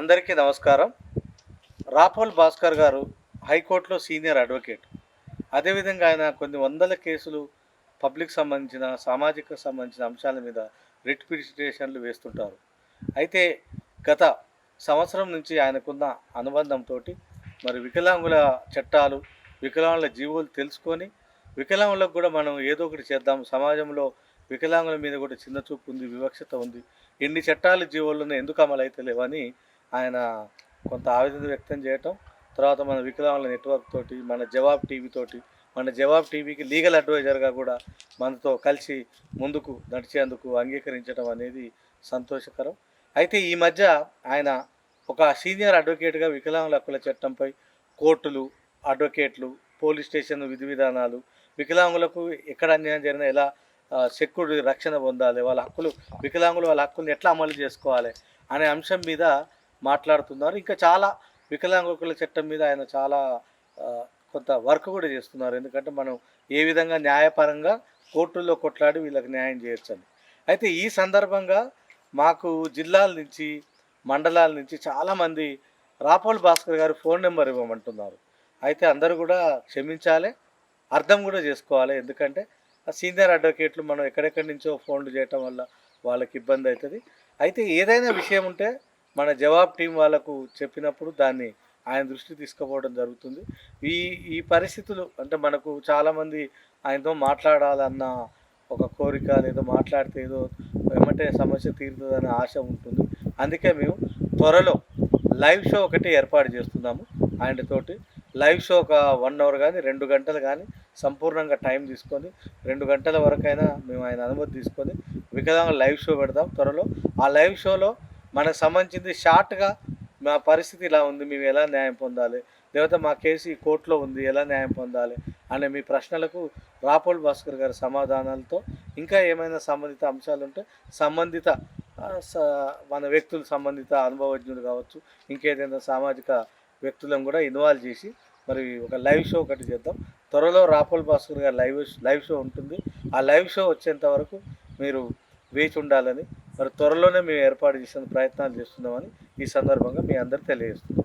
అందరికీ నమస్కారం. రాపోల్ భాస్కర్ గారు హైకోర్టులో సీనియర్ అడ్వకేట్. అదేవిధంగా ఆయన కొన్ని వందల కేసులు పబ్లిక్ సంబంధించిన సామాజిక సంబంధించిన అంశాల మీద రిట్ పిటిషన్లు వేస్తుంటారు. అయితే గత సంవత్సరం నుంచి ఆయనకున్న అనుబంధంతో మరి వికలాంగుల చట్టాలు వికలాంగుల జీవులు తెలుసుకొని వికలాంగులకు కూడా మనం ఏదో ఒకటి చేద్దాం సమాజంలో వికలాంగుల మీద కూడా చిన్న చూపు ఉంది వివక్షత ఉంది. ఎన్ని చట్టాలు జీవోలను ఎందుకు అమలు అయితే లేవని ఆయన కొంత ఆవేదన వ్యక్తం చేయటం తర్వాత మన వికలాంగుల నెట్వర్క్ తోటి మన జవాబ్ టీవీ తోటి మన జవాబ్ టీవీకి లీగల్ అడ్వైజర్గా కూడా మనతో కలిసి ముందుకు నడిచేందుకు అంగీకరించడం అనేది సంతోషకరం. అయితే ఈ మధ్య ఆయన ఒక సీనియర్ అడ్వకేట్గా వికలాంగుల హక్కుల చట్టంపై కోర్టులు అడ్వకేట్లు పోలీస్ స్టేషన్ విధి విధానాలు వికలాంగులకు ఎక్కడ అన్యాయం జరిగినా ఎలా సెక్యూరిటీ రక్షణ పొందాలి వాళ్ళ హక్కులు వికలాంగులు వాళ్ళ హక్కులను ఎట్లా అమలు చేసుకోవాలి అనే అంశం మీద మాట్లాడుతున్నారు. ఇంకా చాలా వికలాంగుల చట్టం మీద ఆయన చాలా కొంత వర్క్ కూడా చేస్తున్నారు. ఎందుకంటే మనం ఏ విధంగా న్యాయపరంగా కోర్టుల్లో కొట్లాడి వీళ్ళకి న్యాయం చేయొచ్చని. అయితే ఈ సందర్భంగా మాకు జిల్లాల నుంచి మండలాల నుంచి చాలామంది రాపోల్ భాస్కర్ గారు ఫోన్ నెంబర్ ఇవ్వమంటున్నారు. అయితే అందరూ కూడా క్షమించాలి అర్థం కూడా చేసుకోవాలి. ఎందుకంటే ఆ సీనియర్ అడ్వకేట్లు మనం ఎక్కడెక్కడి నుంచో ఫోన్లు చేయటం వల్ల వాళ్ళకి ఇబ్బంది అవుతుంది. అయితే ఏదైనా విషయం ఉంటే మన జవాబ్ టీం వాళ్ళకు చెప్పినప్పుడు దాన్ని ఆయన దృష్టి తీసుకుపోవడం జరుగుతుంది. ఈ ఈ పరిస్థితులు అంటే మనకు చాలామంది ఆయనతో మాట్లాడాలన్న ఒక కోరిక లేదో మాట్లాడితే ఏదో ఏమంటే సమస్య తీరుతుందనే ఆశ ఉంటుంది. అందుకే మేము త్వరలో లైవ్ షో ఒకటి ఏర్పాటు చేస్తున్నాము ఆయనతోటి. లైవ్ షో ఒక వన్ అవర్ కానీ రెండు గంటలు కానీ సంపూర్ణంగా టైం తీసుకొని రెండు గంటల వరకైనా మేము ఆయన అనుమతి తీసుకొని వికలాంగ లైవ్ షో పెడదాం త్వరలో. ఆ లైవ్ షోలో మనకు సంబంధించింది షార్ట్గా మా పరిస్థితి ఇలా ఉంది మేము ఎలా న్యాయం పొందాలి? లేకపోతే మా కేసు ఈ కోర్టులో ఉంది ఎలా న్యాయం పొందాలి? అనే మీ ప్రశ్నలకు రాపోల్ భాస్కర్ గారి సమాధానాలతో ఇంకా ఏమైనా సంబంధిత అంశాలు ఉంటే సంబంధిత స- మన వ్యక్తులు సంబంధిత అనుభవజ్ఞులు కావచ్చు ఇంకేదైనా సామాజిక వ్యక్తులను కూడా ఇన్వాల్వ్ చేసి మరి ఒక లైవ్ షో ఒకటి చేద్దాం. త్వరలో రాపోల్ భాస్కర్ గారి లైవ్ లైవ్ షో ఉంటుంది. ఆ లైవ్ షో వచ్చేంత వరకు మీరు వేచి ఉండాలని మరి త్వరలోనే మేము ఏర్పాటు చేసిన ప్రయత్నాలు చేస్తున్నామని ఈ సందర్భంగా మీ అందరు తెలియజేస్తున్నాం.